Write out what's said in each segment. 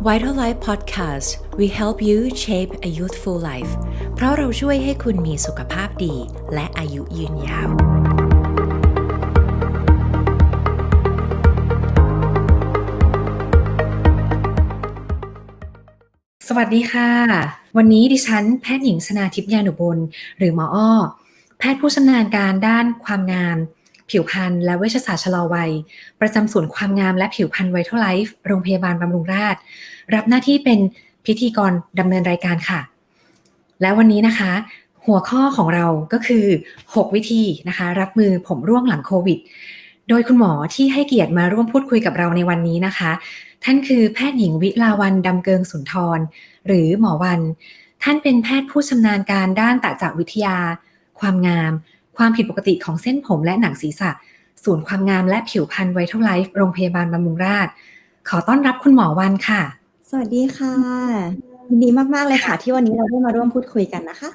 Vital Life Podcast we help you shape a youthful life เพราะเราช่วยให้คุณมีสุขภาพดี และอายุยืนยาว สวัสดีค่ะ วันนี้ดิฉันแพทย์หญิงชนาทิพย์ยานุบลหรือหมออ้อ แพทย์ผู้ชำนาญการด้านความงาม ผิวพรรณและเวชศาสตร์ชะลอวัย ประจำศูนย์ความงามและผิวพรรณไวท์ไลฟ์โรงพยาบาลบำรุงราษฎร์รับหน้าที่เป็นพิธีกรดำเนินรายการค่ะ และวันนี้นะคะ หัวข้อของเราก็คือ 6 วิธีนะคะ รับมือผมร่วงหลังโควิด โดยคุณหมอที่ให้เกียรติมาร่วมพูดคุยกับเราในวันนี้นะคะ ท่านคือแพทย์หญิงวิลาวันดำเกิงสุนทร หรือหมอวัน ท่านเป็นแพทย์ผู้ชำนาญการด้านตาจักวิทยา ความงาม ความผิดปกติของเส้นผมและหนังศีรษะ ศูนย์ความงามและผิวพรรณไวท์เทไลฟ์โรงพยาบาลบำรุงราษฎร์ขอต้อนรับคุณหมอวันค่ะ สวัสดีค่ะยินดีมาก ๆ เลยค่ะ ที่วันนี้เราได้มาร่วมพูดคุยกันนะคะ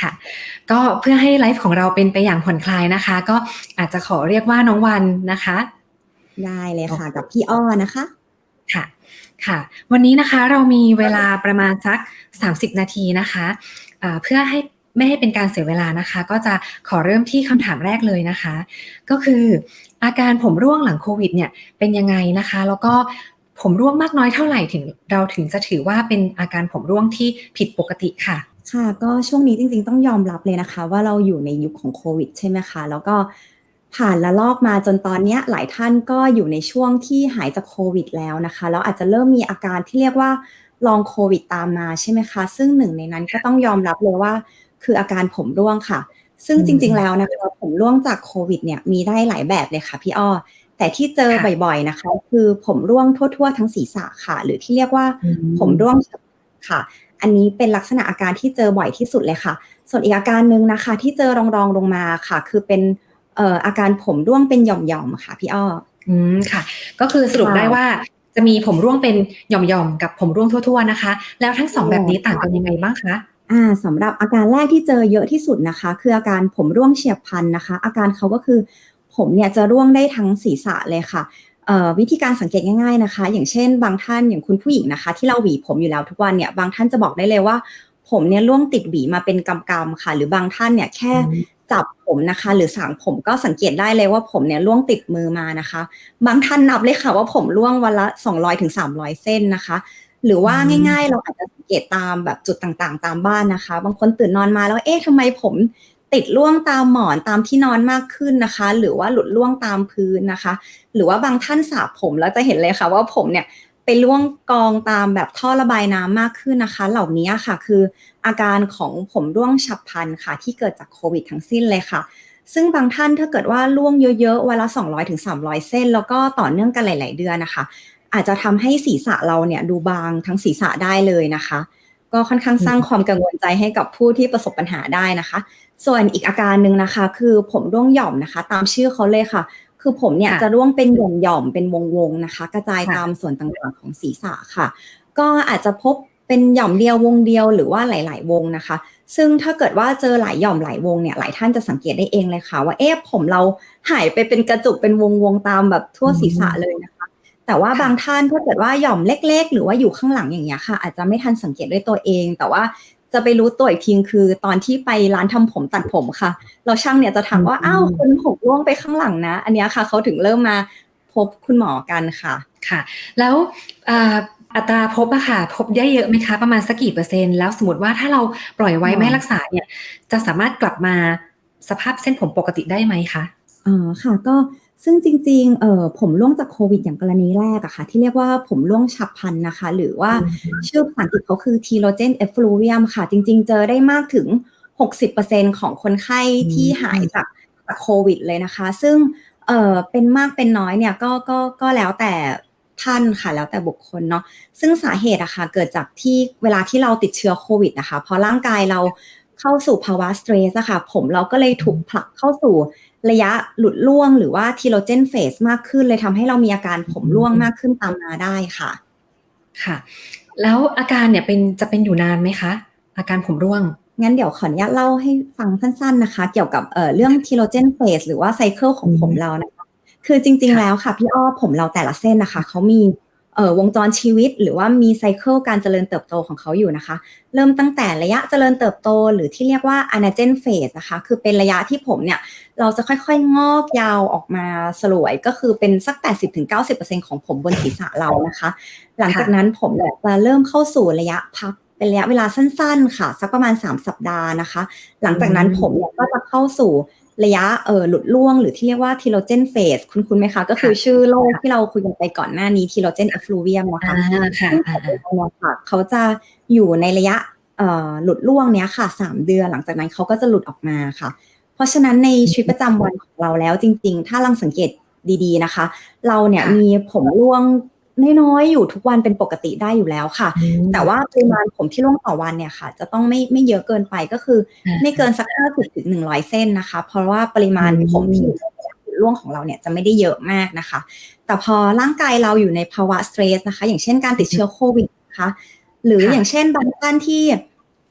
ค่ะก็เพื่อให้ไลฟ์ของเราเป็นไปอย่างผ่อนคลายนะคะ ก็อาจจะขอเรียกว่าน้องวันนะคะ ได้เลยค่ะกับพี่อ้อนะคะค่ะค่ะ วันนี้นะคะเรามีเวลาประมาณสัก 30 นาทีนะคะะเพื่อให้ ไม่ให้เป็นการเสียเวลานะคะ ก็จะขอเริ่มที่คำถามแรกเลยนะคะ ก็คืออาการผมร่วงหลังโควิดเนี่ยเป็นยังไงนะคะ แล้วก็ผมร่วงมากน้อยเท่าไหร่ถึงเราถึงจะถือว่าเป็นอาการผมร่วงที่ผิดปกติค่ะค่ะก็ช่วงนี้จริงๆต้องยอมรับเลยนะคะ ว่าเราอยู่ในยุคของโควิด ใช่ไหมคะแล้วก็ผ่านละลอกมาจนตอนนี้หลายท่านก็อยู่ในช่วงที่หายจากโควิดแล้วนะคะแล้วอาจจะเริ่มมีอาการที่เรียกว่าลองโควิดตามมาใช่ไหมคะ ซึ่งหนึ่งในนั้นก็ต้องยอมรับเลยว่า คืออาการผมร่วงค่ะ ซึ่งจริง ๆ แล้วนะคะผมร่วงจากโควิดเนี่ยมีได้หลายแบบเลยค่ะพี่อ้อ แต่ที่เจอบ่อยๆนะคะ คือผมร่วงทั่ว ๆ ทั้งศีรษะค่ะ หรือที่เรียกว่าผมร่วงค่ะ อันนี้เป็นลักษณะอาการที่เจอบ่อยที่สุดเลยค่ะ ส่วนอีกอาการหนึ่งนะคะ ที่เจอรองๆลงมาค่ะ คือเป็นเอ่ออาการผมร่วงเป็นหย่อมๆค่ะพี่อ้อ อืมค่ะ ก็คือสรุปได้ว่าจะมีผมร่วงเป็นหย่อมๆกับผมร่วงทั่ว ๆนะคะ แล้วทั้งสองแบบนี้ต่างกันยังไงบ้างคะ อ่าสำหรับอาการแรกที่เจอเยอะที่สุดนะคะ คืออาการผมร่วงเฉียบพลันนะคะ อาการเขาก็คือผมเนี่ยจะร่วงได้ทั้งศีรษะเลยค่ะวิธีการสังเกตง่าย ๆนะคะ อย่างเช่น บางท่านอย่างคุณผู้หญิงนะคะ ที่เราหวีผมอยู่แล้วทุกวันเนี่ยบางท่านจะบอกได้เลยว่า ผมเนี่ยร่วงติดหวีมาเป็นกำๆค่ะ หรือบางท่านเนี่ยแค่จับผมนะคะ หรือสางผมก็สังเกตได้เลยว่าผมเนี่ยร่วงติดมือมานะคะ บางท่านนับเลยค่ะว่าผมร่วงวันละ 200ถึง300 เส้นนะคะ หรือว่าง่ายๆ เราอาจจะสังเกตตามแบบจุดต่างๆ ตามบ้านนะคะ บางคนตื่นนอนมาแล้วเอ๊ะทำไมผมติดล่วงตามหมอนตามที่นอนมากขึ้นนะคะ หรือว่าหลุดล่วงตามพื้นนะคะ หรือว่าบางท่านสระผมแล้วจะเห็นเลยค่ะ ว่าผมเนี่ยไปล่วงกองตามแบบท่อระบายน้ำมากขึ้นนะคะ เหล่านี้ค่ะคืออาการของผมร่วงฉับพลันค่ะ ที่เกิดจากโควิดทั้งสิ้นเลยค่ะ ซึ่งบางท่านถ้าเกิดว่าล่วงเยอะๆวันละ 200ถึง300 เส้น แล้วก็ต่อเนื่องกันหลาย ๆ เดือนนะคะ อาจจะทำให้ศีรษะเราเนี่ยดูบางทั้งศีรษะได้เลยนะคะ ก็ค่อนข้างสร้างความกังวลใจให้กับผู้ที่ประสบปัญหาได้นะคะ ส่วนอีกอาการหนึ่งนะคะ คือผมร่วงหย่อมนะคะ ตามชื่อเขาเลยค่ะ คือผมเนี่ยจะร่วงเป็นหย่อมหย่อมเป็นวงวงนะคะ กระจายตามส่วนต่างๆของศีรษะค่ะ ก็อาจจะพบเป็นหย่อมเดียววงเดียวหรือว่าหลาย ๆ วงนะคะ ซึ่งถ้าเกิดว่าเจอหลายหย่อมหลายวงเนี่ยหลายท่านจะสังเกตได้เองเลยค่ะ ว่าเอ๊ะผมเราหายไปเป็นกระจุกเป็นวงวงตามแบบทั่วศีรษะเลยนะคะ แต่ว่าบางท่านถ้าเกิดว่าหย่อมเล็ก ๆ หรือว่าอยู่ข้างหลังอย่างเงี้ยค่ะ อาจจะไม่ทันสังเกตด้วยตัวเอง แต่ว่าจะไปรู้ตัวอีกทีคือตอนที่ไปร้านทำผมตัดผมค่ะ เราช่างเนี่ยจะถามว่าอ้าวคุณผมร่วงไปข้างหลังนะ อันนี้ค่ะเขาถึงเริ่มมาพบคุณหมอกันค่ะค่ะ แล้วอัตราพบอะค่ะ พบได้เยอะไหมคะ ประมาณสักกี่เปอร์เซ็นต์แล้วสมมติว่าถ้าเราปล่อยไว้ไม่รักษาเนี่ย จะสามารถกลับมาสภาพเส้นผมปกติได้ไหมคะอ๋อค่ะก็ ซึ่งจริงๆเอ่อผมร่วงจากโควิดอย่างกรณีแรกอะค่ะ ที่เรียกว่าผมร่วงฉับพลันนะคะ หรือว่าชื่อภาษาอังกฤษเขาคือ telogen effluvium ค่ะ จริงๆ เจอได้มากถึง 60%ของคนไข้ที่หายจากจากโควิดเลยนะคะ ซึ่งเอ่อเป็นมากเป็นน้อยเนี่ยก็ก็ก็แล้วแต่ท่านค่ะแล้วแต่บุคคลเนาะซึ่งสาเหตุอะค่ะเกิดจากที่เวลาที่เราติดเชื้อโควิดนะคะพอร่างกายเราเข้าสู่ภาวะสเตรสอะค่ะผมเราก็เลยถูกผลักเข้าสู่ ระยะหลุดร่วงหรือว่าทีโลเจนเฟสมากขึ้น เลยทำให้เรามีอาการผมร่วงมากขึ้นตามมาได้ค่ะ ค่ะ แล้วอาการเนี่ยเป็นจะเป็นอยู่นานไหมคะ อาการผมร่วงงั้นเดี๋ยวขออนุญาตเล่าให้ฟังสั้นๆนะคะ เกี่ยวกับเอ่อเรื่องทีโลเจนเฟสหรือว่าไซเคิลของผมเรานะคะ คือจริงๆแล้วค่ะ พี่อ้อผมเราแต่ละเส้นนะคะเขามีเอ่อ วงจรชีวิต หรือว่ามีไซเคิลการเจริญเติบโตของเขาอยู่นะคะ เริ่มตั้งแต่ระยะเจริญเติบโต หรือที่เรียกว่า anagen phase นะคะ คือเป็นระยะที่ผมเนี่ย เราจะค่อยๆ งอกยาวออกมาสลวย ก็คือเป็นสัก 80-90%ของผมบนศีรษะเรานะคะ หลังจากนั้นผมเนี่ยจะเริ่มเข้าสู่ระยะพักเป็นระยะเวลาสั้นๆ ค่ะ สักประมาณ 3 สัปดาห์นะคะ หลังจากนั้นผมเนี่ยก็จะเข้าสู่ ระยะเอ่อหลุดล่วงหรือที่เรียกว่าทีโลเจนเฟสคุณคุณไหมคะ ก็คือชื่อโรคที่เราคุยกันไปก่อนหน้านี้ทีโลเจนเอฟลูเวียมนะคะอ่าค่ะซึ่งอ่าของเราค่ะเขาจะอยู่ในระยะเอ่อหลุดล่วงเนี้ยค่ะสามเดือนหลังจากนั้นเขาก็จะหลุดออกมาค่ะ เพราะฉะนั้นในชีวิตประจำวันของเราแล้วจริง ๆ ถ้าลังสังเกตดีๆนะคะ เราเนี่ยค่ะมีผมร่วง น้อยๆอยู่ทุกวันเป็นปกติได้อยู่แล้วค่ะอืมแต่ว่าปริมาณผมที่ร่วงต่อวันเนี่ยค่ะ จะต้องไม่ไม่เยอะเกินไปก็คืออ่าไม่เกินสักห้าสิบถึงหนึ่งร้อยเส้นนะคะ เพราะว่าปริมาณอืมผมที่อยู่ในระยะหลุดร่วงของเราเนี่ยจะไม่ได้เยอะมากนะคะ แต่พอร่างกายเราอยู่ในภาวะสเตรสนะคะ อย่างเช่นการติดเชื้อโควิดนะคะ หรือค่ะอย่างเช่นบางท่านที่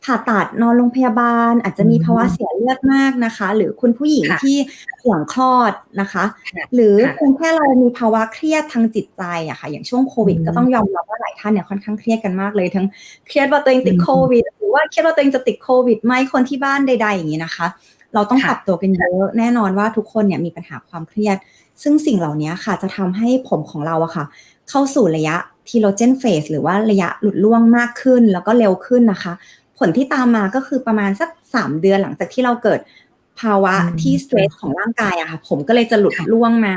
ผ่าตัดนอนโรงพยาบาล อาจจะมีอืมภาวะเสียเลือดมากนะคะ หรือคุณผู้หญิงค่ะที่หลังคลอดนะคะค่ะหรือค่ะเพียงแค่เรามีภาวะเครียดทางจิตใจอะค่ะ อย่างช่วงโควิดอืมก็ต้องยอมรับว่าหลายท่านเนี่ยค่อนข้างเครียดกันมากเลย ทั้งเครียดว่าตัวเองติดอืมโควิด หรือว่าเครียดว่าตัวเองจะติดโควิดไหมคนที่บ้านใด ๆ อย่างนี้นะคะ เราต้องค่ะปรับตัวกันเยอะแน่นอนว่าทุกคนเนี่ยมีปัญหาความเครียด ซึ่งสิ่งเหล่านี้ค่ะ จะทำให้ผมของเราอะค่ะ เข้าสู่ระยะทีโลเจนเฟสหรือว่าระยะหลุดล่วงมากขึ้นแล้วก็เร็วขึ้นนะคะ ผลที่ตามมาก็คือประมาณสักสามเดือนหลังจากที่เราเกิดภาวะอืมที่สเตรสของร่างกายอะค่ะ ผมก็เลยจะหลุดค่ะล่วงมา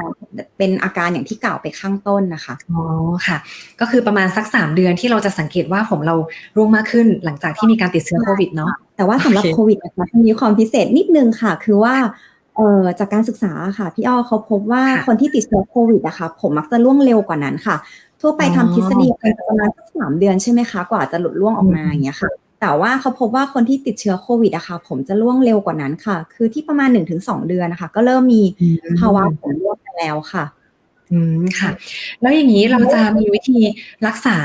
เป็นอาการอย่างที่กล่าวไปข้างต้นนะคะอ๋อค่ะ ก็คือประมาณสักสามเดือนที่เราจะสังเกตว่าผมเราร่วงมากขึ้นหลังจากที่มีการติดเชื้อโควิดเนาะแต่ว่าสำหรับโอเคโควิดนะคะมีความพิเศษนิดนึงค่ะ คือว่าเอ่อจากการศึกษาค่ะ พี่อ้อเขาพบว่าค่ะคนที่ติดเชื้อโควิดอะค่ะ ผมมักจะล่วงเร็วกว่านั้นค่ะ ทั่วไปอ๋อทำทฤษฎีกันประมาณสักสามเดือนใช่ไหมคะ กว่าจะหลุดล่วงออกมาอืมอย่างเงี้ยค่ะ แต่ว่าเขาพบว่าคนที่ติดเชื้อโควิดอะค่ะ ผมจะล่วงเร็วกว่านั้นค่ะ คือที่ประมาณ1นถึงสเดือนนะคะ ก็เริ่มมีอืมภาวะผมร่วงกันแล้วค่ะ อืมค่ะ แล้วอย่างนี้เราจะมีวิธีรักษา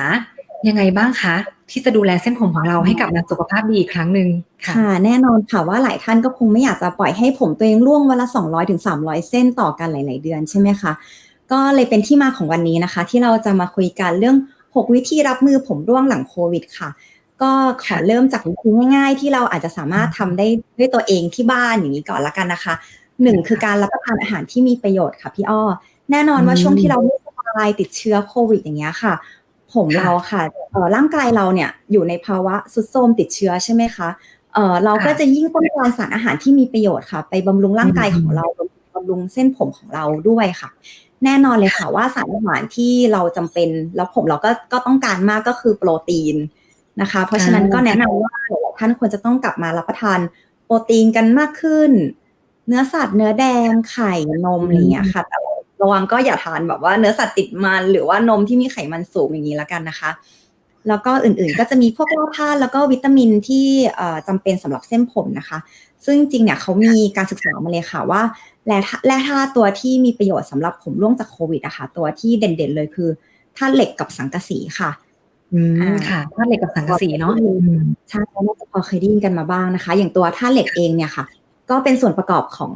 ยังไงบ้างคะ ที่จะดูแลเส้นผมของเราให้กลับมาสุขภาพดีอีกครั้งหนึ่งค่ะค่ะ แน่นอนค่ะว่าหลายท่านก็คงไม่อยากจะปล่อยให้ผมตัวเองร่วงวันละ 200ถึง300 เส้นต่อกันหลาย ๆ เดือนใช่ไหมคะก็เลยเป็นที่มาของวันนี้นะคะ ที่เราจะมาคุยกันเรื่อง 6 วิธีรับมือผมร่วงหลังโควิดค่ะ ก็ขอเริ่มจากวิธีง่ายๆ ที่เราอาจจะสามารถทำได้ด้วยตัวเองที่บ้านอย่างนี้ก่อนละกันนะคะหนึ่งคือการรับประทานอาหารที่มีประโยชน์ค่ะพี่อ้อ แน่นอนว่าช่วงที่เราไม่สบายติดเชื้อโควิดอย่างเงี้ยค่ะ ผมเราค่ะเร่างกายเราเนี่ยอยู่ในภาวะสุดโทมติดเชื้อใช่ไหมคะเออเราก็จะยิ่งต้องการสารอาหารที่มีประโยชน์ค่ะ ไปบำรุงร่างกายของเราบำรุงเส้นผมของเราด้วยค่ะ แน่นอนเลยค่ะว่าสารอาหารที่เราจำเป็นแล้วผมเราก็ก็ต้องการมากก็คือโปรตีน นะคะ เพราะฉะนั้นอ่าก็แนะนำว่าหลายๆท่านควรจะต้องกลับมารับประทานโปรตีนกันมากขึ้น เนื้อสัตว์เนื้อแดงไข่นมอะไรอย่างเงี้ยค่ะแต่ระวังก็อย่าทานแบบว่าเนื้อสัตว์ติดมันหรือว่านมที่มีไขมันสูงอย่างนี้ละกันนะคะ แล้วก็อื่นๆก็จะมีพวกแร่ธาตุแล้วก็วิตามินที่เอ่อจำเป็นสำหรับเส้นผมนะคะ ซึ่งจริงๆเนี่ยเขามีการศึกษามาเลยค่ะว่าแร่ธาแร่ธาตุตัวที่มีประโยชน์สำหรับผมร่วงจากโควิดนะคะตัวที่เด่นๆเลยคือธาตุเหล็กกับสังกะสีค่ะ อืม อ่า ค่ะ ธาตุเหล็กกับสังกะสีเนาะอืมอืม ใช่น่าจะพอเคยได้ยินกันมาบ้างนะคะ อย่างตัวธาตุเหล็กเองเนี่ยค่ะ ก็เป็นส่วนประกอบของ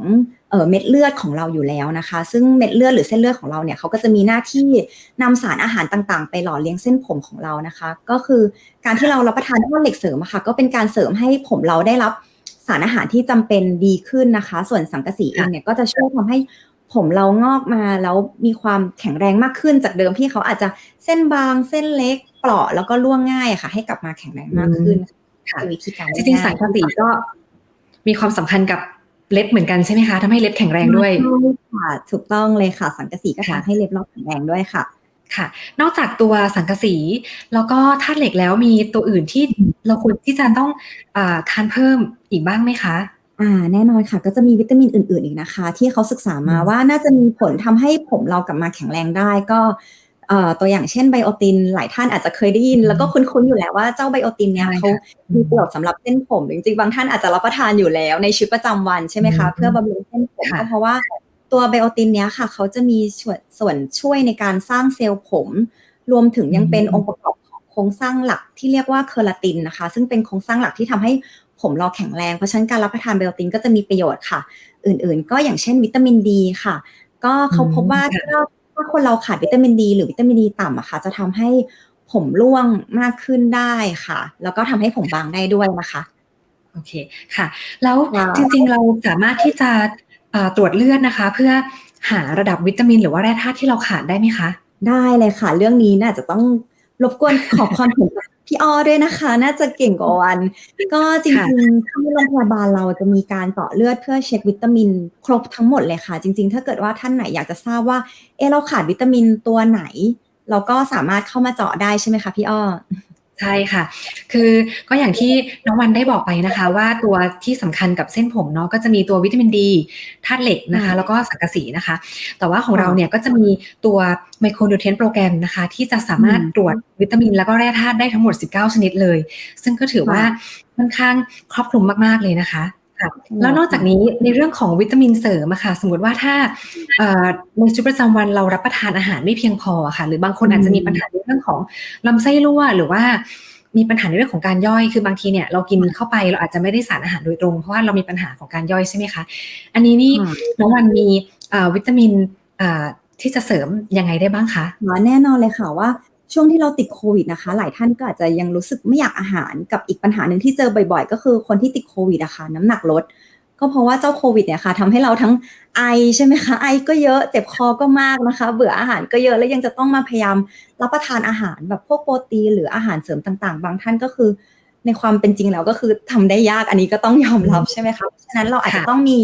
เอ่อ เม็ดเลือดของเราอยู่แล้วนะคะ ซึ่งเม็ดเลือดหรือเส้นเลือดของเราเนี่ยเขาก็จะมีหน้าที่นำสารอาหารต่างๆ ไปหล่อเลี้ยงเส้นผมของเรานะคะ ก็คือการที่เรารับประทานธาตุเหล็กเสริมอะค่ะ ก็เป็นการเสริมให้ผมเราได้รับสารอาหารที่จำเป็นดีขึ้นนะคะ ส่วนสังกะสีเองเนี่ยก็จะช่วยทำให้ ผมเรางอกมาแล้วมีความแข็งแรงมากขึ้นจากเดิมที่เขาอาจจะเส้นบางเส้นเล็กเปราะแล้วก็ร่วงง่ายอะค่ะ ให้กลับมาแข็งแรงมากขึ้นค่ะเป็นวิธีการจริงๆสังกะสีก็มีความสำคัญกับเล็บเหมือนกันใช่ไหมคะทำให้เล็บแข็งแรงด้วยใช่ค่ะถูกต้องเลยค่ะ สังกะสีก็ค่ะทำให้เล็บเราแข็งแรงด้วยค่ะค่ะ นอกจากตัวสังกะสีแล้วก็ธาตุเหล็กแล้วมีตัวอื่นที่เราควรที่จะต้องอาทานเพิ่มอีกบ้างไหมคะ อ่าแน่นอนค่ะ ก็จะมีวิตามินอื่นๆอีกนะคะ ที่เขาศึกษามาอืมว่าน่าจะมีผลทำให้ผมเรากลับมาแข็งแรงได้ก็เอ่อตัวอย่างเช่นไบโอตินหลายท่านอาจจะเคยได้ยิน แล้วก็คุ้นๆอยู่แล้วว่าเจ้าไบโอตินเนี่ยใช่เขาค่ะมีประโยชน์สำหรับเส้นผม จริงๆ บางท่านอาจจะรับประทานอยู่แล้วในชีวิตประจำวันใช่ไหมคะอืมเพื่อบำรุงเส้นผมค่ะก็เพราะว่าตัวไบโอตินเนี้ยค่ะเขาจะมีส่วนส่วนช่วยในการสร้างเซลล์ผม รวมถึงยังเป็นองค์ประกอบของโครงสร้างหลักที่เรียกว่าเคอราตินนะคะ ซึ่งเป็นโครงสร้างหลักที่ทำให้ ผมเราแข็งแรง เพราะฉะนั้นการรับประทานไบโอตินก็จะมีประโยชน์ค่ะ อื่นๆ ก็อย่างเช่นวิตามินดีค่ะ ก็เขาพบว่าอืมค่ะถ้าถ้าคนเราขาดวิตามินดีหรือวิตามินดีต่ำอะค่ะ จะทำให้ผมร่วงมากขึ้นได้ค่ะ แล้วก็ทำให้ผมบางได้ด้วยนะคะโอเคค่ะ แล้วค่ะจริงๆเราสามารถที่จะเอ่อตรวจเลือดนะคะ เพื่อหาระดับวิตามิน หรือว่าแร่ธาตุที่เราขาดได้ไหมคะ ได้เลยค่ะ เรื่องนี้น่าจะต้องรบกวนขอความเห็นจาก พี่อ้อด้วยนะคะ น่าจะเก่งกว่าวัน ก็จริค่ะงๆที่โรงพยาบาลเราจะมีการเจาะเลือดเพื่อเช็ควิตามิน ครบทั้งหมดเลยค่ะ จริง ๆ ถ้าเกิดว่าท่านไหนอยากจะทราบว่า เออเราขาดวิตามินตัวไหน เราก็สามารถเข้ามาเจาะได้ใช่ไหมคะพี่อ้อ ใช่ค่ะ คือก็อย่างที่น้องวันได้บอกไปนะคะ ว่าตัวที่สำคัญกับเส้นผมเนาะก็จะมีตัววิตามินดีธาตุเหล็กนะคะค่ะแล้วก็สังกะสีนะคะ แต่ว่าของค่ะเราเนี่ยก็จะมีตัวไมโครนิวเทรนต์โปรแกรมนะคะ ที่จะสามารถอืมตรวจวิตามิน แล้วก็แร่ธาตุได้ทั้งหมด 19 ชนิดเลย ซึ่งก็ถือว่าค่ะค่อนข้างครอบคลุมมากๆเลยนะคะ ค่ะอืมแล้วนอกจากนี้ในเรื่องของวิตามินเสริมอะค่ะ สมมติว่าถ้าเอ่อในชีวิตประจำวันเรารับประทานอาหารไม่เพียงพออะค่ะ หรือบางคนอาจจะมีปัญหาในเรื่องของลำไส้รั่วหรือว่ามีปัญหาในเรื่องของการย่อย คือบางทีเนี่ยเรากินเข้าไปเราอาจจะไม่ได้สารอาหารโดยตรง เพราะว่าเรามีปัญหาของการย่อยใช่ไหมคะ อันนี้นี่ค่ะน้องวันมีเอ่อวิตามินเอ่อที่จะเสริมยังไงได้บ้างคะอ๋อแน่นอนเลยค่ะว่า ช่วงที่เราติดโควิดนะคะ หลายท่านก็อาจจะยังรู้สึกไม่อยากอาหารกับอีกปัญหาหนึ่งที่เจอบ่อยๆ ก็คือคนที่ติดโควิดอะคะน้ำหนักลด ก็เพราะว่าเจ้าโควิดเนี่ยค่ะทำให้เราทั้งไอใช่ไหมคะไอก็เยอะเจ็บคอก็มากนะคะ เบื่ออาหารก็เยอะแล้วยังจะต้องมาพยายามรับประทานอาหารแบบพวกโปรตีนหรืออาหารเสริมต่างๆ บางท่านก็คือ ในความเป็นจริงแล้วก็คือทำได้ยากอันนี้ก็ต้องยอมรับใช่ไหมคะเพราะฉะนั้นเราอาจจะต้องมี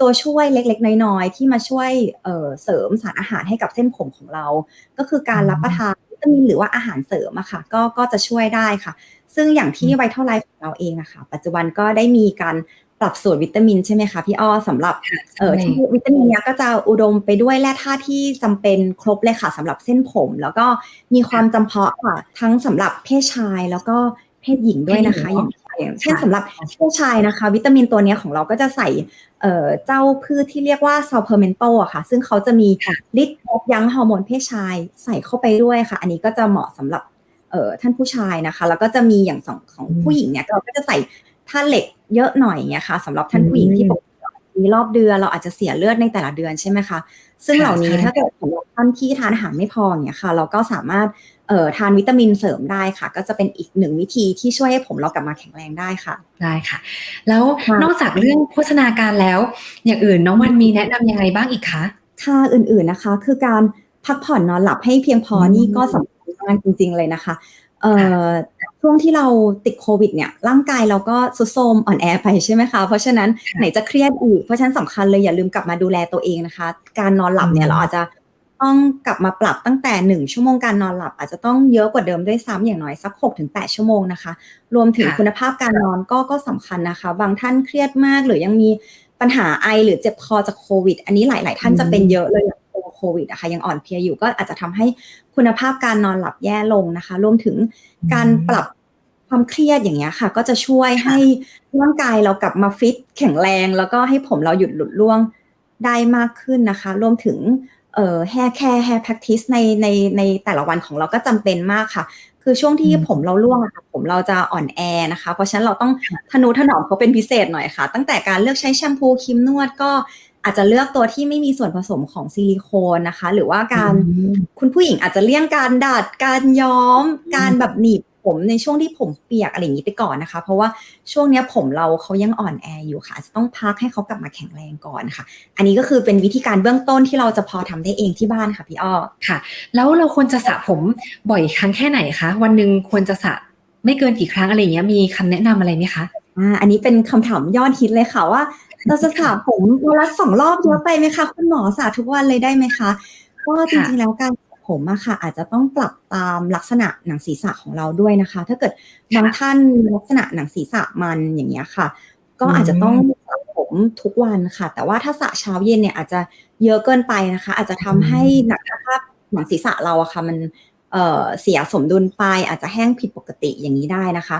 ตัวช่วยเล็กๆ น้อยๆ ที่มาช่วยเเสริมสารอาหารให้กับเส้นผมของเรา ก็คือการรับประทาน ตามินหรือว่าอาหารเสริมอะค่ะก็ก็จะช่วยได้ค่ะ ซึ่งอย่างที่ Vital Life ของเราเองอะค่ะปัจจุบันก็ได้มีการปรับสูตรวิตามินใช่ไหมคะพี่อ้อสำหรับเออใช่ที่วิตามินเนี้ยก็จะอุดมไปด้วยแร่ธาตุที่จำเป็นครบเลยค่ะสำหรับเส้นผม แล้วก็มีความจำเพาะค่ะทั้งสำหรับเพศชายแล้วก็เพศหญิงด้วยนะคะเพศหญิองย่าง อย่างเช่นค่ะสำหรับเพศชายนะคะ วิตามินตัวเนี้ยของเราก็จะใส่เอ่อเจ้าพืชที่เรียกว่าซัลเพอร์เมนโตอะค่ะ ซึ่งเขาจะมีค่ะฤทธิ์ยับยั้งฮอร์โมนเพศชายใส่เข้าไปด้วยค่ะ อันนี้ก็จะเหมาะสำหรับเอ่อท่านผู้ชายนะคะ แล้วก็จะมีอย่างของของอืมผู้หญิงเนี่ยเราก็จะใส่ธาตุเหล็กเยอะหน่อยเงี้ยค่ะสำหรับท่านผู้หญิงที่อืมปกติมีรอบเดือนเราอาจจะเสียเลือดในแต่ละเดือนใช่ไหมคะ ซึ่งค่ะเหล่านี้ใช่ถ้าเกิดสำหรับท่านที่ทานอาหารไม่พออย่างเงี้ยค่ะ เราก็สามารถ เอ่อทานวิตามินเสริมได้ค่ะ ก็จะเป็นอีกหนึ่งวิธีที่ช่วยให้ผมเรากลับมาแข็งแรงได้ค่ะ ได้ค่ะ แล้วค่ะนอกจากเรื่องโภชนาการแล้ว อย่างอื่นน้องวันมีแนะนำยังไงบ้างอีกคะค่าอื่นๆนะคะ คือการพักผ่อนนอนหลับให้เพียงพออมนี่ก็สำคัญมากจริง ๆ เลยนะคะเอ่อช่วงที่เราติดโควิดเนี่ยร่างกายเราก็สุดโทรมอ่อนแอไปใช่ไหมคะ เพราะฉะนั้นค่ะไหนจะเครียดอีกเพราะฉะนั้นสำคัญเลยอย่าลืมกลับมาดูแลตัวเองนะคะ การนอนหลับเนี่อืยมเราอาจจะ ต้องกลับมาปรับตั้งแต่หนึ่งชั่วโมงการนอนหลับ อาจจะต้องเยอะกว่าเดิมด้วยซ้ำอย่างน้อยสัก 6-8ถึงชั่วโมงนะคะ รวมถึงค่ะ คุณภาพการนอนก็ก็สำคัญนะคะ บางท่านเครียดมาก หรือยังมีปัญหาไอหรือเจ็บคอจากโควิด อันนี้หลาย ๆ ท่านจะเป็นเยอะเลยหลังตัวโควิดอะค่ะยังอ่อนเพลียอยู่ก็อาจจะทำให้คุณภาพการนอนหลับแย่ลงนะคะ รวมถึงการปรับความเครียดอย่างเงี้ยค่ะ ก็จะช่วยให้ร่างกายเรากลับมาฟิตแข็งแรง แล้วก็ให้ผมเราหยุดหลุดร่วงได้มากขึ้นนะคะ รวมถึง เอ่อ hair care hair practice ในในในแต่ละวันของเราก็จำเป็นมากค่ะ คือช่วงที่อืม ผมเราร่วงอะค่ะ ผมเราจะอ่อนแอนะคะ เพราะฉะนั้นเราต้องทนุถนอมเขาเป็นพิเศษหน่อยค่ะ ตั้งแต่การเลือกใช้แชมพูครีมนวด ก็อาจจะเลือกตัวที่ไม่มีส่วนผสมของซิลิโคนนะคะ หรือว่าการอืมคุณผู้หญิงอาจจะเลี่ยงการดัด การย้อมการแบบหนีบ ผมในช่วงที่ผมเปียกอะไรอย่างนี้ไปก่อนนะคะ เพราะว่าช่วงนี้ผมเราเขายังอ่อนแออยู่ค่ะ จะต้องพักให้เขากลับมาแข็งแรงก่อนค่ะ อันนี้ก็คือเป็นวิธีการเบื้องต้นที่เราจะพอทำได้เองที่บ้านค่ะพี่อ้อค่ะ แล้วเราควรจะสระผมบ่อยครั้งแค่ไหนคะวันหนึ่งควรจะสระไม่เกินกี่ครั้งอะไรอย่างเงี้ยมีคำแนะนำอะไรไหมคะอ่าอันนี้เป็นคำถามยอดฮิตเลยค่ะว่า เราจะสระผมวันละสองรอบเยอะไปไหมคะคุณหมอสระทุกวันเลยได้ไหมคะก็จริงๆแล้วการส ผมอะค่ะ อาจจะต้องปรับตามลักษณะหนังศีรษะของเราด้วยนะคะ ถ้าเกิดบางท่านมีลักษณะหนังศีรษะมันอย่างเงี้ยค่ะ ก็อาจจะต้องสระผมทุกวันค่ะ แต่ว่าถ้าสระเช้าเย็นเนี่ยอาจจะเยอะเกินไปนะคะ อาจจะทำให้หนักสภาพหนังศีรษะเราอะค่ะมันเอ่อเสียสมดุลไปอาจจะแห้งผิดปกติอย่างนี้ได้นะคะ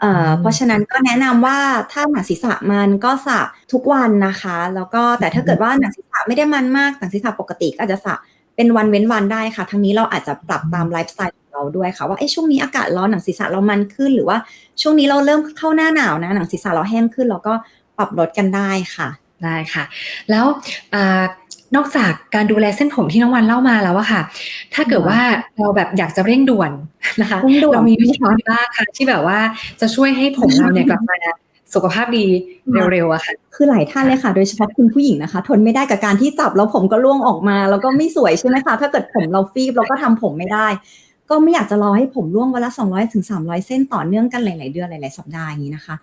เอ่ออืมเพราะฉะนั้นก็แนะนำว่าถ้าหนังศีรษะมันก็สระทุกวันนะคะ แล้วก็แต่ถ้าเกิดว่าหนังศีรษะไม่ได้มันมากหนังศีรษะปกติก็อาจจะสระ เป็นวันเว้นวันได้ค่ะ ทั้งนี้เราอาจจะปรับตามไลฟ์สไตล์ของเราด้วยค่ะ ว่าเอ้ช่วงนี้อากาศร้อนหนังศีรษะเรามันขึ้น หรือว่าช่วงนี้เราเริ่มเข้าหน้าหนาวนะ หนังศีรษะเราแห้งขึ้น เราก็ปรับลดกันได้ค่ะ ได้ค่ะ แล้วอานอกจากการดูแลเส้นผมที่น้องวันเล่ามาแล้วอะค่ะ ถ้าเกิดว่าเราแบบอยากจะเร่งด่วนนะคะ เร่งด่วนเรามีวิธีการบ้างค่ะที่แบบว่าจะช่วยให้ผมเราเนี่ยกลับมา สุขภาพดีเร็วๆอะค่ะ คือหลายท่านเลยค่ะ โดยเฉพาะคุณผู้หญิงนะคะ ทนไม่ได้กับการที่จับแล้วผมก็ร่วงออกมา แล้วก็ไม่สวยใช่ไหมคะถ้าเกิดผมเราฟีบเราก็ทำผมไม่ได้ ก็ไม่อยากจะรอให้ผมร่วงวันละ 200ถึง300 เส้นต่อเนื่องกันหลาย ๆ เดือนหลาย ๆ สัปดาห์อย่างนี้นะคะ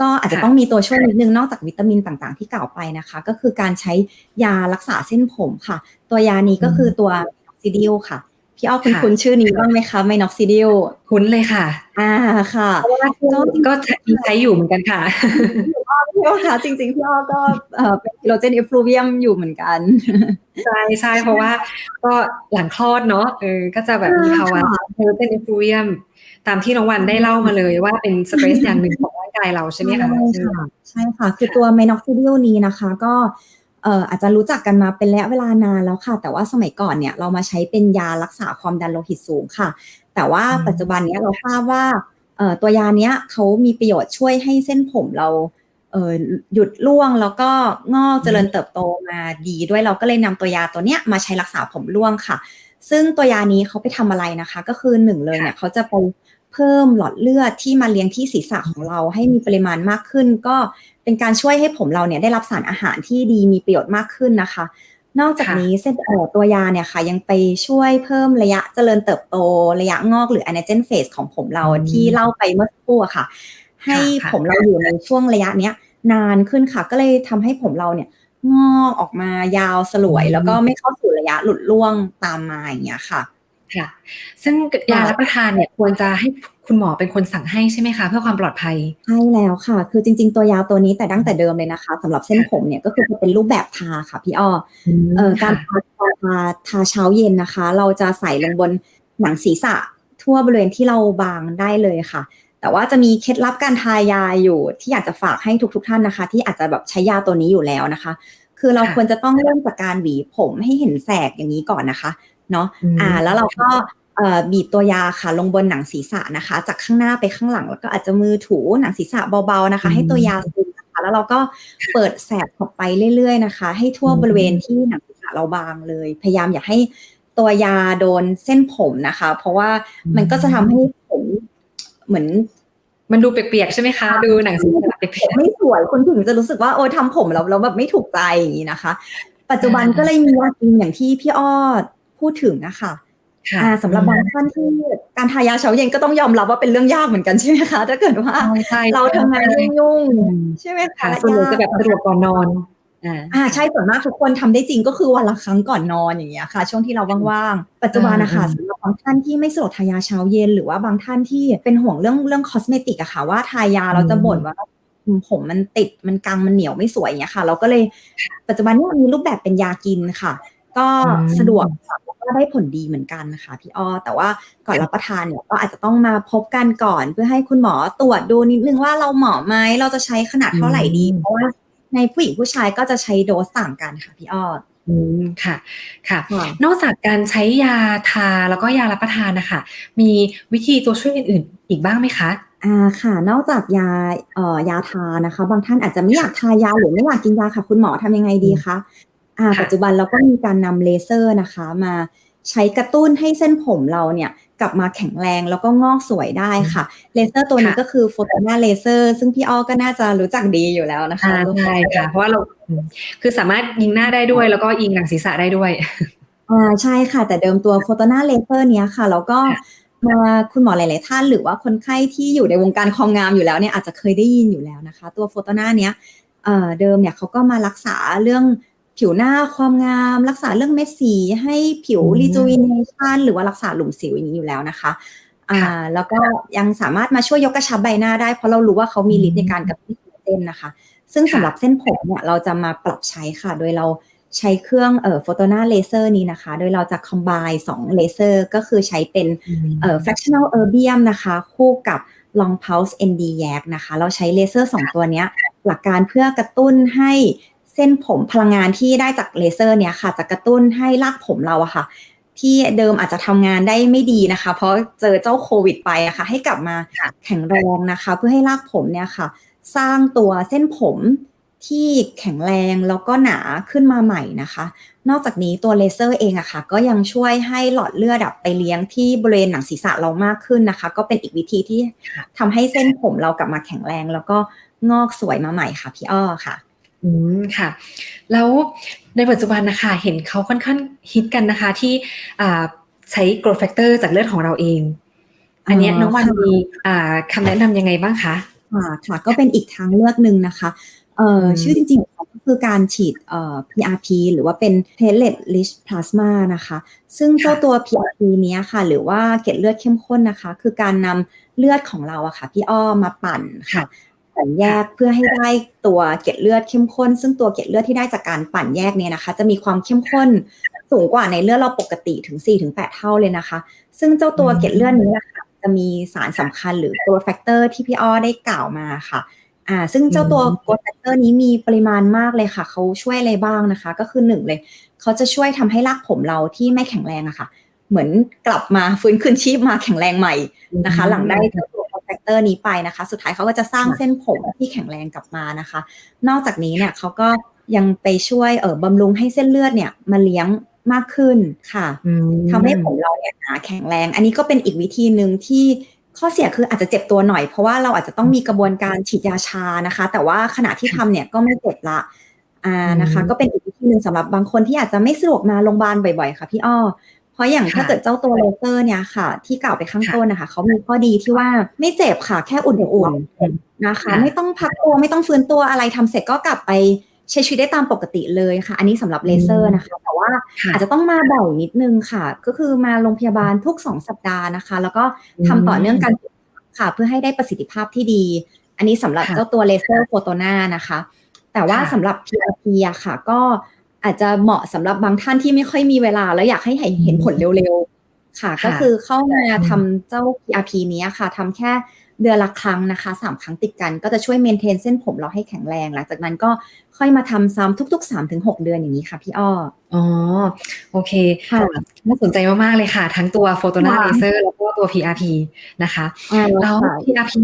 ก็อาจจะค่ะต้องมีตัวช่วยนิดนึงนอกจากวิตามินต่างๆ ที่กล่าวไปนะคะ ก็คือการใช้ยารักษาเส้นผมค่ะ ตัวยานี้ก็คือตัวมินอกซิดิลค่ะ พี่อ้อคุณค่ะคุณชื่อนี้บ้างไหมคะไมนอกซิดิลคุ้นเลยค่ะ อ่าค่ะเพราะว่าก็ใช้อยู่เหมือนกันค่ะพี่อ้อคะจริงๆพี่อ้อก็เอ่อเป็นฮิโรเจนอิฟลูเวียมอยู่เหมือนกัน ใช่ใช่เพราะว่าก็หลังคลอดเนาะเออก็จะแบบมีภาวะค่ะเฮลเทนอินฟลูเอมตามที่น้องวันได้เล่ามาเลยว่าเป็นสเตรสอย่างหนึ่งของร่างกายเราใช่ไหมคะใช่ค่ะ ใช่ค่ะ คือตัวไมนอกซิดิลนี้นะคะ ก็ เอ่ออาจจะรู้จักกันมาเป็นระยะเวลานานแล้วค่ะ แต่ว่าสมัยก่อนเนี่ยเรามาใช้เป็นยารักษาความดันโลหิตสูงค่ะ แต่ว่าอืมปัจจุบันเนี้ยเราทราบว่าเอ่อตัวยาเนี้ยเขามีประโยชน์ช่วยให้เส้นผมเราเอ่อหยุดร่วงแล้วก็งอกเจริญเติบโตมาดีด้วยเราก็เลยนำตัวยาตัวเนี้ยมาใช้รักษาผมร่วงค่ะ ซึ่งตัวยานี้เขาไปทำอะไรนะคะ ก็คือหนึ่งเลยเนี่ยเขาจะไป เพิ่มหลอดเลือดที่มาเลี้ยงที่ศีรษะของเราให้มีปริมาณมากขึ้น ก็เป็นการช่วยให้ผมเราเนี่ยได้รับสารอาหารที่ดีมีประโยชน์มากขึ้นนะคะ นอกจากค่ะนี้เส้นเอ่อตัวยาเนี่ยค่ะ ยังไปช่วยเพิ่มระยะเจริญเติบโต ระยะงอกหรือ anagen phase ของผมเราอืมที่เล่าไปเมื่อสักครู่อะค่ะ ให้ค่ะผมเราอยู่ในช่วงระยะเนี้ยนานขึ้นค่ะ ก็เลยทำให้ผมเราเนี่ยงอกออกมายาวสลวยอืมแล้วก็ไม่เข้าสู่ระยะหลุดร่วงตามมาอย่างเงี้ยค่ะ ค่ะ ซึ่งยารับประทานเนี่ยควรจะให้คุณหมอเป็นคนสั่งให้ใช่ไหมคะ เพื่อความปลอดภัยใช่แล้วค่ะ คือจริง ๆ ตัวยาตัวนี้แต่ดั้งแต่เดิมเลยนะคะสำหรับเส้นผมเนี่ยก็คือจะเป็นรูปแบบทาค่ะพี่อ้อเอ่อการทาทาทาทาเช้าเย็นนะคะ เราจะใส่ลงบนหนังศีรษะทั่วบริเวณที่เราบางได้เลยค่ะ แต่ว่าจะมีเคล็ดลับการทายาอยู่ ที่อยากจะฝากให้ทุกๆทท่านนะคะ ที่อาจจะแบบใช้ยาตัวนี้อยู่แล้วนะคะ คือเราค่ะควรจะต้องเริ่มจากการหวีผมให้เห็นแสกอย่างนี้ก่อนนะคะ เนาะอืมอ่าแล้วเราก็เอ่อบีบตัวยาค่ะลงบนหนังศีรษะนะคะ จากข้างหน้าไปข้างหลัง แล้วก็อาจจะมือถูหนังศีรษะเบาๆนะคะ ให้ตัวยาซึมนะคะแล้วเราก็เปิดแสบออกไปเรื่อยๆนะคะ ให้ทั่วอืมบริเวณที่หนังศีรษะเราบางเลย พยายามอย่าให้ตัวยาโดนเส้นผมนะคะ เพราะว่ามันก็จะทำให้ผมเหมือนมันดูเปียกๆใช่ไหมคะดูหนังศีรษะเปียกไม่สวยคนถึงจะรู้สึกว่าโอ้ยทำผมแล้วแล้วแบบไม่ถูกใจอย่างนี้นะคะ ปัจจุบันอ่าก็เลยมียากินอย่างที่พี่อ้อ พูดถึงนะคะๆค่ะอ่าสำหรับบางท่านที่การทายาเช้าเย็นก็ต้องยอมรับว่าเป็นเรื่องยากเหมือนกันใช่ไหมคะ ถ้าเกิดว่าใช่ใช่เราทำงานยุ่งอืมๆใช่ไหมคะค่ะส่วนใหญ่จะแบบสะดวกก่อนนอนอ่าอ่าใช่ส่วนมากทุกคนทำได้จริงก็คือวันละครั้งก่อนนอนอย่างเงี้ยค่ะ ช่วงที่เราว่างๆปัจจุบันนะคะอืมสำหรับบางท่านที่ไม่สะดวกทายาเช้าเย็นหรือว่าบางท่านที่เป็นห่วงเรื่องเรื่องคอสเมติกอะค่ะว่าทายาเราจะบ่นว่าอืมผมมันติดมันกังมันเหนียวไม่สวยอย่างเงี้ยค่ะ เราก็เลยปัจจุบันนี้มีรูปแบบเป็นยากินค่ะ ก็อืมสะดวกค่ะแล้ว ก็ได้ผลดีเหมือนกันนะคะพี่อ้อแต่ว่าก่อนรับประทานเนี่ยก็อาจจะต้องมาพบกันก่อน เพื่อให้คุณหมอตรวจดูนิดนึงว่าเราเหมาะไหมเราจะใช้ขนาดเท่าไหร่ดีอืมเพราะว่าในผู้หญิงผู้ชายก็จะใช้โดสต่างกันค่ะพี่อ้ออืมค่ะค่ะ ค่ะ นอกจากการใช้ยาทาแล้วก็ยารับประทานนะคะ มีวิธีตัวช่วยอื่นๆอีกบ้างไหมคะอ่าค่ะ นอกจากยาเอ่อยาทานะคะ บางท่านอาจจะไม่อยากทายาหรือไม่อยากกินยาค่ะ คุณหมอทำยังไงดีคะอ่าค่ะ ปัจจุบันเราก็มีการนำเลเซอร์นะคะ มาใช้กระตุ้นให้เส้นผมเราเนี่ยกลับมาแข็งแรงแล้วก็งอกสวยได้ค่ะเลเซอร์ตัวนี้ค่ะก็คือโฟโตนาเลเซอร์ซึ่งพี่อ้อก็น่าจะรู้จักดีอยู่แล้วนะคะอ่าใช่ค่ะเพราะว่าเราอืมคือสามารถยิงหน้าได้ด้วย แล้วก็ยิงหนังศีรษะได้ด้วยอ่าใช่ค่ะ แต่เดิมตัวโฟโตนาเลเซอร์เนี้ยค่ะแล้วก็ค่ะมาคุณหมอหลาย ๆ ท่านหรือว่าคนไข้ที่อยู่ในวงการความงามอยู่แล้วเนี่ยอาจจะเคยได้ยินอยู่แล้วนะคะ ตัวโฟโตนาเนี้ยเอ่อเดิมเนี่ยเขาก็มารักษาเรื่อง ผิวหน้าความงาม รักษาเรื่องเม็ดสีให้ผิวอืมรีจูวิเนชันหรือว่ารักษาหลุมสิวอย่างนี้อยู่แล้วนะคะอ่าค่ะแล้วก็ยังสามารถมาช่วยยกกระชับใบหน้าได้ เพราะเรารู้ว่าเขามีฤทธิ์ในการกระตุ้นคอลลาเจนนะคะ ซึ่งค่ะสำหรับเส้นผมเนี่ยเราจะมาปรับใช้ค่ะ โดยเราใช้เครื่องเอ่อโฟโตนาเลเซอร์นี้นะคะ โดยเราจะ combine 2เลเซอร์ก็คือใช้เป็นเอ่อ fractional erbium นะคะ คู่กับ long pulse nd yak นะคะ เราใช้เลเซอร์2ตัวเนี้ยหลักการเพื่อกระตุ้นให้ เส้นผมพลังงานที่ได้จากเลเซอร์เนี้ยค่ะ จะกระตุ้นให้รากผมเราอะค่ะ ที่เดิมอาจจะทำงานได้ไม่ดีนะคะ เพราะเจอเจ้าโควิดไปอะค่ะ ให้กลับมาค่ะแข็งแรงนะคะ เพื่อให้รากผมเนี่ยค่ะ สร้างตัวเส้นผมที่แข็งแรงแล้วก็หนาขึ้นมาใหม่นะคะ นอกจากนี้ตัวเลเซอร์เองอะค่ะ ก็ยังช่วยให้หลอดเลือดอะไปเลี้ยงที่บริเวณหนังศีรษะเรามากขึ้นนะคะ ก็เป็นอีกวิธีที่ทำให้เส้นผมเรากลับมาแข็งแรง แล้วก็งอกสวยมาใหม่ค่ะพี่อ้อค่ะ อืมค่ะ แล้วในปัจจุบันนะคะ เห็นเขาค่อนข้างฮิตกันนะคะ ที่อ่าใช้ growth factor จากเลือดของเราเอง อันเนี้ยอ๋อน้องวันค่ะมีอ่าคำแนะนำยังไงบ้างคะค่ะค่ะก็เป็นอีกทางเลือกหนึ่งนะคะเอ่ออืมชื่อจริงๆของเขาก็คือการฉีดเอ่อ PRP หรือว่าเป็น platelet rich plasma นะคะ ซึ่งเจ้าตัว PRP เนี้ยค่ะ หรือว่าเกล็ดเลือดเข้มข้นนะคะ คือการนำเลือดของเราอะค่ะ พี่อ้อมาปั่นค่ะ ปั่นแยกเพื่อให้ได้ตัวเกล็ดเลือดเข้มข้น ซึ่งตัวเกล็ดเลือดที่ได้จากการปั่นแยกเนี่ยนะคะ จะมีความเข้มข้นสูงกว่าในเลือดเราปกติถึง 4-8 เท่าเลยนะคะ ซึ่งเจ้าตัวเกล็ดเลือดนี้นะคะจะมีสารสำคัญหรือตัวแฟกเตอร์ที่พี่อ้อได้กล่าวมาค่ะอ่าซึ่งเจ้าตัวกรทแฟกเตอร์นี้มีปริมาณมากเลยค่ะ เขาช่วยอะไรบ้างนะคะ ก็คือหนึ่งเลย เขาจะช่วยทำให้รากผมเราที่ไม่แข็งแรงอะค่ะ เหมือนกลับมาฟื้นคืนชีพมาแข็งแรงใหม่นะคะ หลังได้เจ้าตัว ฟกเตอร์นี้ไปนะคะ สุดท้ายเขาก็จะสร้างเส้นผมที่แข็งแรงกลับมานะคะ นอกจากนี้เนี่ยเขาก็ยังไปช่วยเออบำรุงให้เส้นเลือดเนี่ยมาเลี้ยงมากขึ้นค่ะอืมทำให้ผมเราเนี่ยหนาแข็งแรง อันนี้ก็เป็นอีกวิธีหนึ่งที่ข้อเสียคืออาจจะเจ็บตัวหน่อย เพราะว่าเราอาจจะต้องมีกระบวนการฉีดยาชานะคะ แต่ว่าขณะที่ทำเนี่ยก็ไม่เจ็บละอ่านะคะอืมก็เป็นอีกวิธีหนึ่งสำหรับบางคนที่อาจจะไม่สะดวกมาโรงพยาบาลบ่อยๆ ค่ะพี่อ้อ เพราะอย่างค่ะถ้าเกิดเจ้าตัวเลเซอร์เนี่ยค่ะ ที่กล่าวไปข้างค่ะต้นนะคะเขามีข้อดีที่ว่าไม่เจ็บค่ะ แค่อุ่นๆนะคะค่ะไม่ต้องพักตัวไม่ต้องฟื้นตัวอะไรทำเสร็จก็กลับไปใช้ชีวิตได้ตามปกติเลยค่ะ อันนี้สำหรับเลเซอร์นะคะ แต่ว่าค่ะอาจจะต้องมาบ่อยนิดนึงค่ะ ก็คือมาโรงพยาบาลทุกสองสัปดาห์นะคะ แล้วก็ทำต่อเนื่องกันค่ะ เพื่อให้ได้ประสิทธิภาพที่ดี อันนี้สำหรับค่ะเจ้าตัวเลเซอร์โฟโตนานะคะ แต่ว่าค่ะสำหรับ PRP อะค่ะ ก็ อาจจะเหมาะสำหรับบางท่านที่ไม่ค่อยมีเวลา แล้วอยากให้เห็นเห็นผลเร็วๆค่ะค่ะ ก็คือเข้ามาอืมทำเจ้า PRP เนี้ยค่ะทำแค่เดือนละครั้งนะคะสามครั้งติดกันก็จะช่วยเมนเทนเส้นผมเราให้แข็งแรง หลังจากนั้นก็ค่อยมาทำซ้ำทุก ๆ 3-6 เดือนอย่างนี้ค่ะพี่อ้อ อ๋อ โอเคค่ะน่าสนใจมากๆเลยค่ะ ทั้งตัวโฟโตนาค่ะเลเซอร์แล้วก็ตัว PRP นะคะอ่าแล้วค่ะ PRP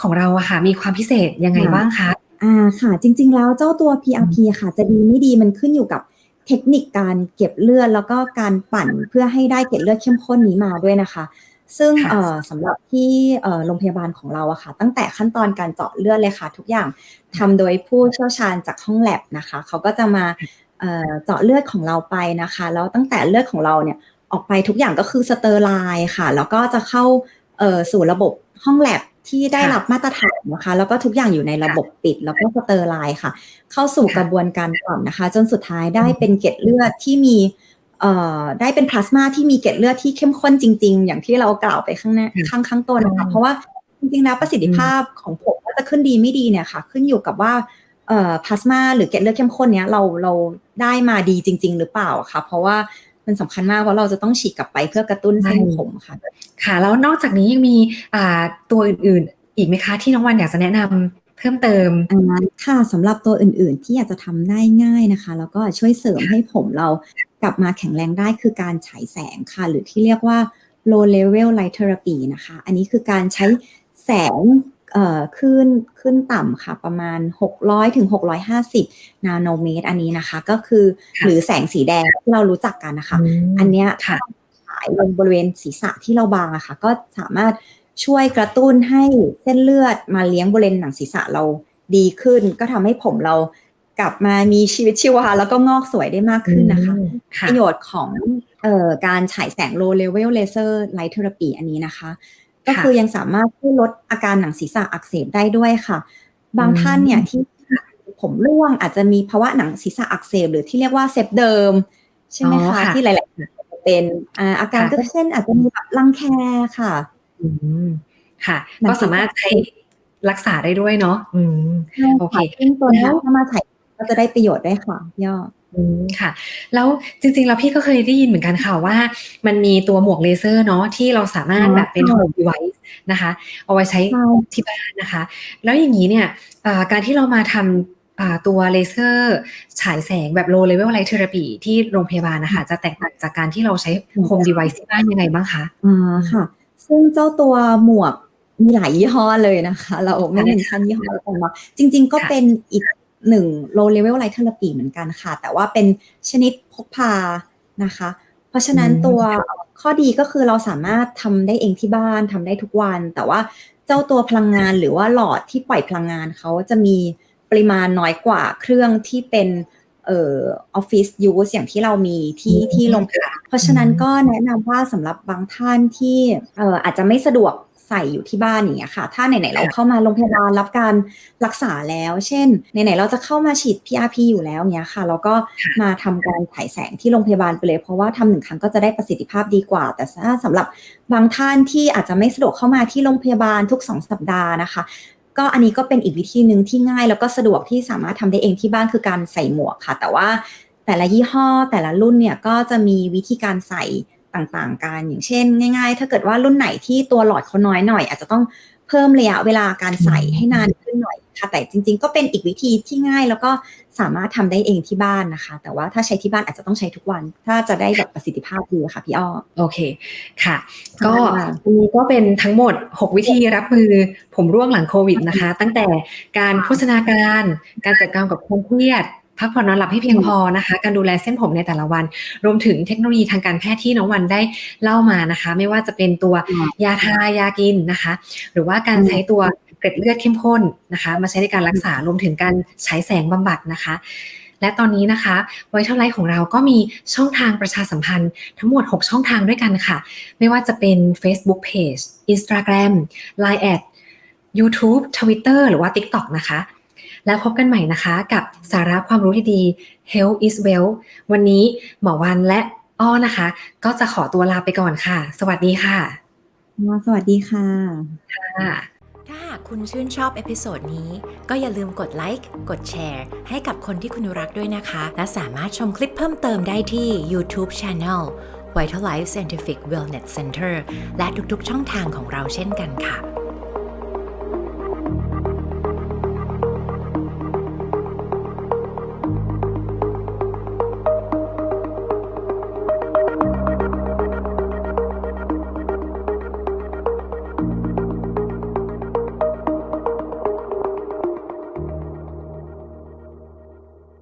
ของเราอะค่ะ มีความพิเศษยังไงค่ะบ้างคะ อ่าค่ะ จริง ๆ แล้วเจ้าตัว PRP ค่ะ จะดีไม่ดีมันขึ้นอยู่กับเทคนิคการเก็บเลือด แล้วก็การปั่นเพื่อให้ได้เกล็ดเลือดเข้มข้นนี้มาด้วยนะคะ ซึ่งค่ะ เอ่อสำหรับที่เอ่อโรงพยาบาลของเราอะค่ะ ตั้งแต่ขั้นตอนการเจาะเลือดเลยค่ะ ทุกอย่างทำโดยผู้เชี่ยวชาญจากห้องแลบนะคะ เขาก็จะมาเอ่อเจาะเลือดของเราไปนะคะ แล้วตั้งแต่เลือดของเราเนี่ยออกไปทุกอย่างก็คือสเตอร์ไลน์ค่ะ แล้วก็จะเข้าเอ่อสู่ระบบห้องแลบ ที่ได้ค่ะรับมาตรฐานนะคะ แล้วก็ทุกอย่างอยู่ในระบบปิด แล้วก็สเตอร์ไลน์ค่ะ เข้าสู่ค่ะกระบวนการปั่นนะคะ จนสุดท้ายได้อืมเป็นเกล็ดเลือดที่มีเอ่อได้เป็นพลาสมาที่มีเกล็ดเลือดที่เข้มข้นจริง ๆ อย่างที่เรากล่าวไปข้างหน้าอืมข้างข้างต้นนะอืคะมเพราะว่าจริงๆแล้วประสิทธิภาพของผมว่าจะขึ้นดีไม่ดีเนี่ยค่ะ ขึ้นอยู่กับว่าเอ่อพลาสมาหรือเกล็ดเลือดเข้มข้นเนี้ยเราเราได้มาดีจริง ๆ หรือเปล่าคะเพราะว่า มันสำคัญมากว่าเราจะต้องฉีดกลับไปเพื่อกระตุ้นเส้นผมค่ะ ค่ะแล้วนอกจากนี้ยังมีอ่าตัวอื่นๆ อีกไหมคะ ที่น้องวันอยากจะแนะนำเพิ่มเติมอ่าค่ะสำหรับตัวอื่นๆ ที่อยากจะทำได้ง่ายนะคะ แล้วก็ช่วยเสริมให้ผมเรากลับมาแข็งแรงได้คือการฉายแสงค่ะ หรือที่เรียกว่า low level light therapy นะคะ อันนี้คือการใช้แสง เอ่อขึ้นขึ้นต่ำค่ะประมาณ 600ถึง650 นาโนเมตร อันนี้นะคะ ก็คือค่ะหรือแสงสีแดงที่เรารู้จักกันนะคะมอันเนี้ยค่ะฉายลงบริเวณศีรษะที่เราบางอะค่ะ ก็สามารถช่วยกระตุ้นให้เส้นเลือดมาเลี้ยงบริเวณหนังศีรษะเราดีขึ้น ก็ทำให้ผมเรากลับมามีชีวิตชีวาแล้วก็งอกสวยได้มากขึ้นนะคะอืมค่ะประโยชน์ของเอ่อการฉายแสง low level laser light therapy อันนี้นะคะ ก็คือยังสามารถช่วยลดอาการหนังศีรษะอักเสบได้ด้วยค่ะ บางท่านเนี่ยที่ผมร่วงอาจจะมีภาวะหนังศีรษะอักเสบหรือที่เรียกว่าเซฟเดิม ใช่ไหมอ๋อคะค่ะที่หลายๆคนจะเป็นอ่าอาการค่ะก็เช่น อาจจะมีแบบรังแคค่ะอืมค่ะมันก็สามารถใช้รักษาได้ด้วยเนาะอืมโอเคซึ่งตัวนี้แล้วถ้ามาถ่ายก็จะได้ประโยชน์ด้วยค่ะย่อ อืม ค่ะ แล้วจริง ๆ แล้วพี่ก็เคยได้ยินเหมือนกันค่ะว่า มันมีตัวหมวกเลเซอร์เนาะ ที่เราสามารถอ๋อแบบเป็นใช่โฮมดีไวซ์นะคะ เอาไว้ใช้ใช่ ที่บ้านนะคะ แล้วอย่างนี้เนี่ย อ่า การที่เรามาทำ อ่า ตัวเลเซอร์ฉายแสงแบบ low level light therapy ที่โรงพยาบาลนะคะจะแตกต่างจากการที่เราใช้โฮมดีไวซ์ที่บ้านยังไงบ้างคะอ่าค่ะ ซึ่งเจ้าตัวหมวกมีหลายยี่ห้อเลยนะคะ เราไม่เมนชั่นยี่ห้อแล้วกันเนาะ จริง ๆ ก็ค่ะ เป็นอีก 1 low level light therapy เหมือนกันค่ะ แต่ว่าเป็นชนิดพกพานะคะ เพราะฉะนั้นอืมตัวข้อดีก็คือเราสามารถทำได้เองที่บ้านทำได้ทุกวัน แต่ว่าเจ้าตัวพลังงานหรือว่าหลอดที่ปล่อยพลังงานเขาจะมีปริมาณน้อยกว่าเครื่องที่เป็นเอ่อออฟฟิศยูสอย่างที่เรามีที่ที่โรงพยาบาลเพราะฉะนั้นก็แนะนำว่าสำหรับบางท่านที่เอ่ออาจจะไม่สะดวก ใส่อยู่ที่บ้านอย่างเงี้ยค่ะ ถ้าไหนๆเราเข้ามาโรงพยาบาลรับการรักษาแล้ว เช่นไหนๆเราจะเข้ามาฉีด PRP อยู่แล้วเนี้ยค่ะ เราก็มาทำการฉายแสงที่โรงพยาบาลไปเลย เพราะว่าทำหนึ่งครั้งก็จะได้ประสิทธิภาพดีกว่า แต่ถ้าสำหรับบางท่านที่อาจจะไม่สะดวกเข้ามาที่โรงพยาบาลทุกสองสัปดาห์นะคะก็อันนี้ก็เป็นอีกวิธีหนึ่งที่ง่าย แล้วก็สะดวกที่สามารถทำได้เองที่บ้านคือการใส่หมวกค่ะ แต่ว่าแต่ละยี่ห้อแต่ละรุ่นเนี่ยก็จะมีวิธีการใส่ ต่างๆกันอย่างเช่น ง่าย ๆ ถ้าเกิดว่ารุ่นไหนที่ตัวหลอดเขาน้อยหน่อย อาจจะต้องเพิ่มระยะเวลาการใส่ให้นานขึ้นหน่อยค่ะ แต่จริง ๆ ก็เป็นอีกวิธีที่ง่ายแล้วก็สามารถทำได้เองที่บ้านนะคะ แต่ว่าถ้าใช้ที่บ้านอาจจะต้องใช้ทุกวัน ถ้าจะได้แบบประสิทธิภาพดีค่ะพี่อ้อโอเคค่ะ ก็ค่ะอันนี้ก็เป็นทั้งหมด 6 วิธีรับมือผมร่วงหลังโควิดนะคะ ตั้งแต่การโฆษณาการ การจัดการกับความเครียด พักผ่อนนอนหลับให้เพียงพอนะคะ การดูแลเส้นผมในแต่ละวัน รวมถึงเทคโนโลยีทางการแพทย์ที่น้องวันได้เล่ามานะคะ ไม่ว่าจะเป็นตัวยาทายากินนะคะ หรือว่าการใช้ตัวเกล็ดเลือดเข้มข้นนะคะ มาใช้ในการรักษารวมถึงการใช้แสงบำบัดนะคะและตอนนี้นะคะไวท์เท l ไลท์ของเราก็มีช่องทางประชาสัมพันธ์ทั้งหมด 6 ช่องทางด้วยกันค่ะ ไม่ว่าจะเป็น Facebook Page Instagram Line แอด YouTube Twitter หรือว่า TikTok นะคะ แล้วพบกันใหม่นะคะกับสาระความรู้ดีๆ Health is Well วันนี้หมอวันและอ้อนะคะ ก็จะขอตัวลาไปก่อนค่ะ สวัสดีค่ะ สวัสดีค่ะค่ะ ถ้าหากคุณชื่นชอบเอพิโซดนี้ ก็อย่าลืมกดไลค์กดแชร์ ให้กับคนที่คุณรักด้วยนะคะ และสามารถชมคลิปเพิ่มเติมได้ที่ YouTube Channel Vital Life Scientific Wellness Center และทุกๆช่องทางของเราเช่นกันค่ะ